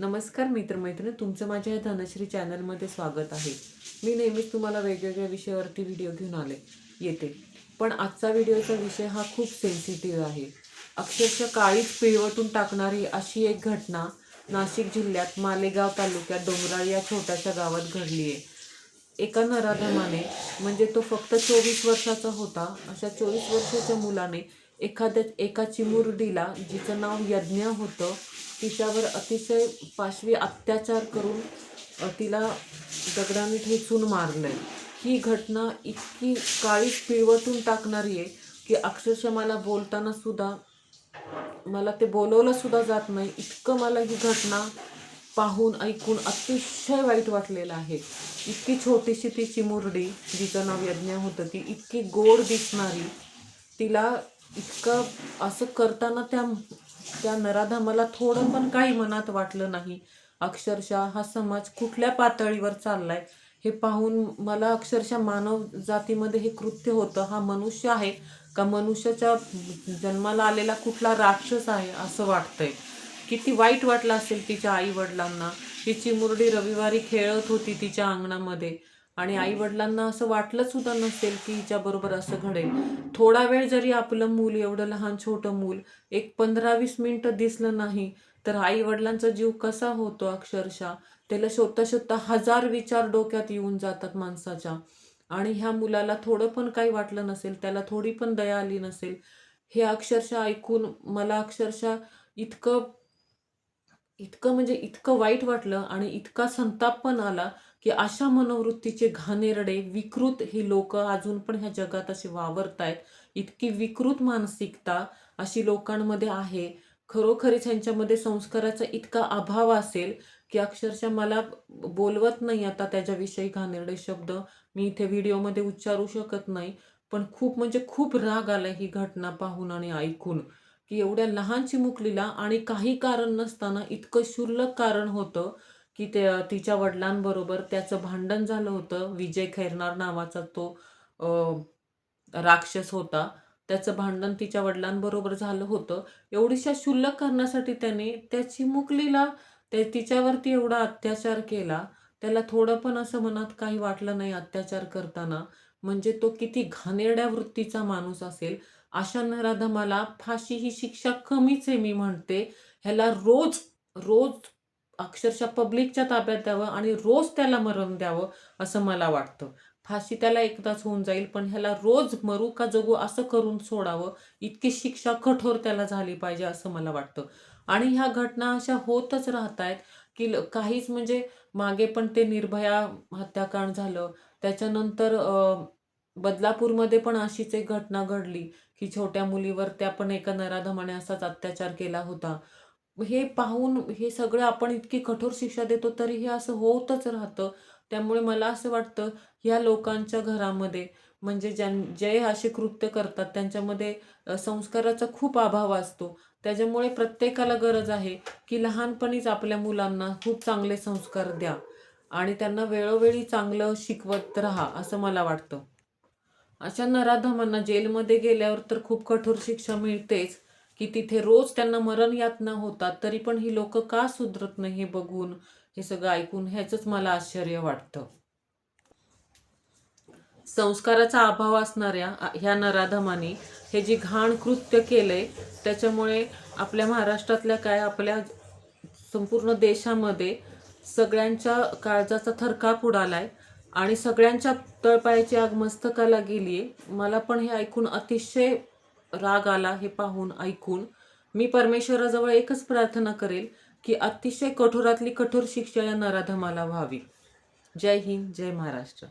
नमस्कार मित्रमैत्रिणी तुमचं माझ्या या धनश्री चॅनलमध्ये स्वागत आहे. मी नेहमीच तुम्हाला वेगवेगळ्या विषयावरती व्हिडिओ घेऊन आले येते. पण आजचा व्हिडिओचा विषय हा खूप सेन्सिटिव्ह आहे. अक्षरशः काळीच पिळवटून टाकणारी अशी एक घटना नाशिक जिल्ह्यात मालेगाव तालुक्यात डोंगराळ या छोट्याशा गावात घडली आहे. एका नराधमाने म्हणजे तो फक्त चोवीस वर्षाचा होता अशा चोवीस वर्षाच्या मुलाने एखाद्या एका चिमुरडीला जिचं नाव यज्ञ होतं तिच्यावर अतिशय पाशवी अत्याचार करून तिला दगडाने ठेचून मारलंय. ही घटना इतकी काळीच पिळवटून टाकणारी आहे की अक्षरशः मला बोलताना सुद्धा मला ते बोलवलं सुद्धा जात नाही. इतकं मला ही घटना पाहून ऐकून अतिशय वाईट वाटलेलं आहे. इतकी छोटीशी ती चिमुरडी जिचं नाव यज्ञ होतं ती इतकी गोड दिसणारी तिला इतकं असं करताना त्या त्या नराधामाला थोडं पण काही मनात वाटलं नाही. अक्षरशः हा समाज कुठल्या पातळीवर चाललाय हे पाहून मला अक्षरशः मानव जातीमध्ये हे कृत्य होतं. हा मनुष्य आहे का? मनुष्याच्या जन्माला आलेला कुठला राक्षस आहे असं वाटतंय. किती वाईट वाटलं असेल तिच्या आई वडिलांना तिची चिमुरडी रविवारी खेळत होती तिच्या अंगणामध्ये. आणि आई वडिलांना असं वाटलं सुद्धा नसेल की हिच्याबरोबर असं घडेल. थोडा वेळ जरी आपलं मूल एवढं लहान छोटं मूल एक पंधरा वीस मिनिटं दिसलं नाही तर आई वडिलांचा जीव कसा होतो अक्षरशः? त्याला शोधता शोधता हजार विचार डोक्यात येऊन जातात माणसाच्या. आणि ह्या मुलाला थोडं पण काही वाटलं नसेल त्याला थोडी पण दया आली नसेल हे अक्षरशः ऐकून मला अक्षरशः इतकं इतकं म्हणजे इतकं वाईट वाटलं आणि इतका संताप पण आला की अशा मनोवृत्तीचे घाणेरडे विकृत ही लोक अजून पण ह्या जगात असे वावरत आहेत इतकी विकृत मानसिकता अशी लोकांमध्ये आहे. खरोखरीच ह्यांच्यामध्ये संस्काराचा इतका अभाव असेल की अक्षरशः मला बोलवत नाही आता त्याच्याविषयी घाणेरडे शब्द. मी इथे व्हिडिओमध्ये उच्चारू शकत नाही. पण खूप म्हणजे खूप राग आला ही घटना पाहून आणि ऐकून. की एवढ्या लहान चिमुकलीला आणि काही कारण नसताना इतकं क्षुल्लक कारण होतं. की ते तिच्या वडिलांबरोबर त्याचं भांडण झालं होतं. विजय खैरनार नावाचा तो राक्षस होता. त्याचं भांडण तिच्या वडिलांबरोबर झालं होतं. एवढीशा क्षुल्लक करण्यासाठी त्याने त्याची मुकलीला ते तिच्यावरती एवढा अत्याचार केला. त्याला थोडं पण असं मनात काही वाटलं नाही अत्याचार करताना. म्हणजे तो किती घाणेरड्या वृत्तीचा माणूस असेल. अशा नराधमाला फाशी ही शिक्षा कमीच आहे मी म्हणते. ह्याला रोज रोज अक्षरशः पब्लिकच्या ताब्यात द्यावं आणि रोज त्याला मरण द्यावं असं मला वाटतं. फाशी त्याला एकदाच होऊन जाईल पण ह्याला रोज मरू का जगू असं करून सोडावं इतकी शिक्षा कठोर त्याला झाली पाहिजे असं मला वाटतं. आणि ह्या घटना अशा होतच राहत आहेत की काहीच म्हणजे मागे पण ते निर्भया हत्याकांड झालं. त्याच्यानंतर बदलापूरमध्ये पण अशीच एक घटना घडली की छोट्या मुलीवर त्या पण एका नराधमाने असाच अत्याचार केला होता. हे पाहून हे सगळं आपण इतकी कठोर शिक्षा देतो तरी हे असं होतच राहतं. त्यामुळे मला असं वाटतं ह्या लोकांच्या घरामध्ये म्हणजे ज्यां जे असे कृत्य करतात त्यांच्यामध्ये संस्काराचा खूप अभाव असतो. त्याच्यामुळे प्रत्येकाला गरज आहे की लहानपणीच आपल्या मुलांना खूप चांगले संस्कार द्या आणि त्यांना वेळोवेळी चांगलं शिकवत राहा असं मला वाटतं. अशा नराधमांना जेलमध्ये गेल्यावर तर खूप कठोर शिक्षा मिळतेच की तिथे रोज त्यांना मरण यातना होतात तरी पण ही लोक का सुधरत नाही हे बघून हे सगळं ऐकून ह्याच मला आश्चर्य वाटतं. संस्काराचा अभाव असणाऱ्या ह्या नराधमाने हे जी घाण कृत्य केलंय त्याच्यामुळे आपल्या महाराष्ट्रातल्या काय आपल्या संपूर्ण देशामध्ये सगळ्यांच्या काळजाचा थरकाप उडालाय आणि सगळ्यांच्या तळपायाची आग मस्तकाला गेलीये मला पण हे ऐकून अतिशय राग आला हे पाहून ऐकून मी परमेश्वराजवळ एकच प्रार्थना करेल की अतिशय कठोरातली कठोर शिक्षा या नराधमाला व्हावी. जय हिंद जय महाराष्ट्र.